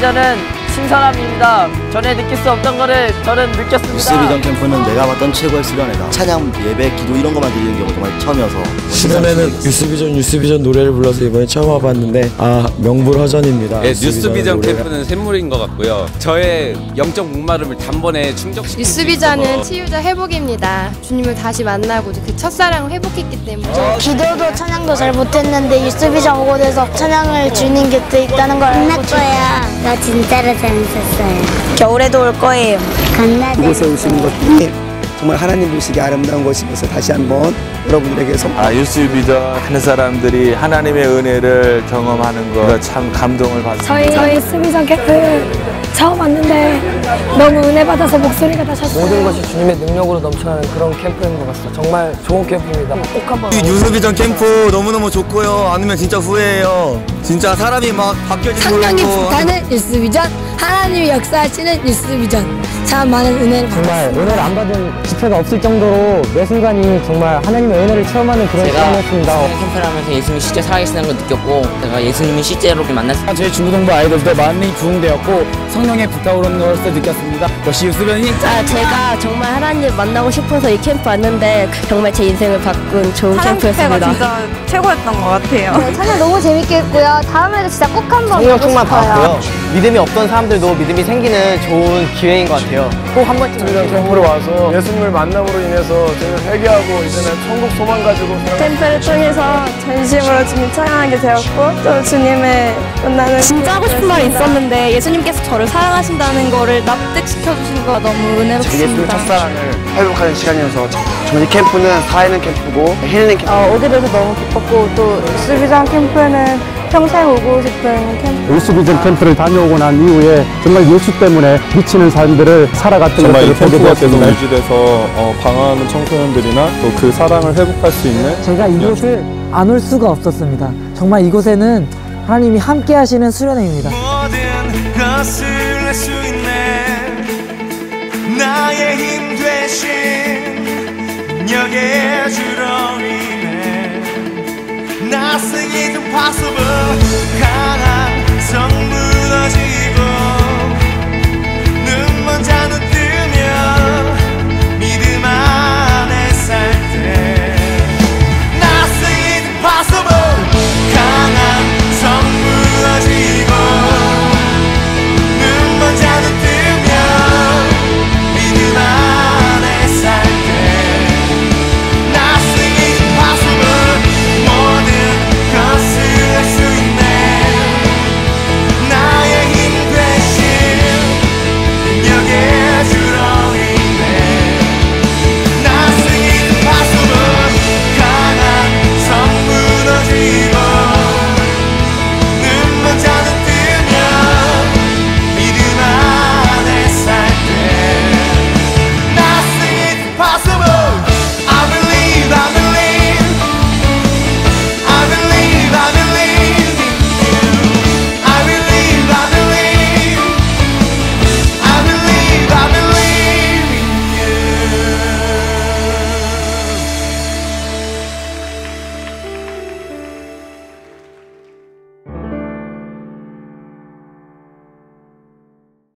뉴스비 신선함입니다. 전에 느낄 수 없던 거를 저는 느꼈습니다. 뉴스비전 캠프는 내가 봤던 최고의 수련회다. 찬양, 예배, 기도 이런 것만 드리는 경우가 정말 처음이어서 시간에는 뉴스비전 뉴스비전 노래를 불러서 이번에 처음 와봤는데 아 명불허전입니다. 네, 뉴스비전 캠프는 샘물인 것 같고요. 저의 영적 목마름을 단번에 충족시킬 수 뉴스비전은 치유자 회복입니다. 주님을 다시 만나고 그 첫사랑을 회복했기 때문에 기도도 찬양도 잘 못했는데 유스비전 오고 돼서 찬양을 주님 곁에 있다는 걸 끝날 알고 거야. 나 진짜로 재밌었어요. 겨울에도 올 거예요. 간나들. 그곳에 오시는 것이 정말 하나님 보시기에 아름다운 것이면서 다시 한번 여러분들에게 선 아, 뉴스비전 하는 사람들이 하나님의 은혜를 경험하는 거 참 감동을 받습니다. 저희 저희 스비전 캠프 처음 왔는데 너무 은혜 받아서 목소리가 다 셨어요. 모든 것이 주님의 능력으로 넘쳐나는 그런 캠프인 것 같습니다. 정말 좋은 캠프입니다. 꼭 한번 뉴스비전 캠프 너무너무 좋고요. 아니면 진짜 후회해요. 진짜 사람이 막 바뀌어지는 성령이 불타는 뉴스비전 하나님이 역사하시는 뉴스비전 참 많은 은혜를 받았습니다. 은혜를 안 받은 집회가 없을 정도로 매 순간이 정말 하나님의 은혜를 체험하는 그런 시간이었습니다. 캠프를 하면서 예수님이 실제 살아계시는 걸 느꼈고 제가 예수님을 실제로 만났을 제 중고등부 아이들도 많이 부흥되었고 성령의 불타오르는 것을 느꼈습니다. 역시 유수변이 아, 제가 정말 하나님 만나고 싶어서 이 캠프 왔는데 정말 제 인생을 바꾼 좋은 캠프였습니다. 진짜 최고였던 것 같아요. 찬양 너무 재밌게 했고요. 다음에도 진짜 꼭 한번 성령 충만. 받았고요. 믿음이 없던 사람들도 믿음이 생기는 좋은 기회인 것 같아요. 꼭 한 번쯤 캠프로 와서 예수님 을 만남으로 인해서 저는 회개하고 이제는 천국 소망 가지고. 캠프를 통해서 전심으로 주님 찬양하게 되었고 또 주님을 만나는 진짜 하고 싶은 말이 있었는데 예수님께서 저를 사랑하신다는 거를 납득시켜 주신 거가 너무 은혜롭습니다. 첫사랑을 회복하는 시간이어서 정말 이 캠프는 살아있는 캠프고 힐링 캠프 어, 오게 돼서 너무 기뻤고 또 뉴스비전 캠프는 평생 오고 싶은 캠프 뉴스비전 캠프를 다녀오고 난 이후에 정말 예수 때문에 미치는 삶들을 살아갔던 정말 이 것들을 보게 캠프가 계속 되었습니다. 유지돼서 어, 방황하는 청소년들이나 또 그 사랑을 회복할 수 있는 제가 이곳을 안 올 수가 없었습니다. 정말 이곳에는 하나님이 함께 하시는 수련회입니다. 모든 것을 할수 있네 나의 힘 대신 주로 인해 nothing is impossible.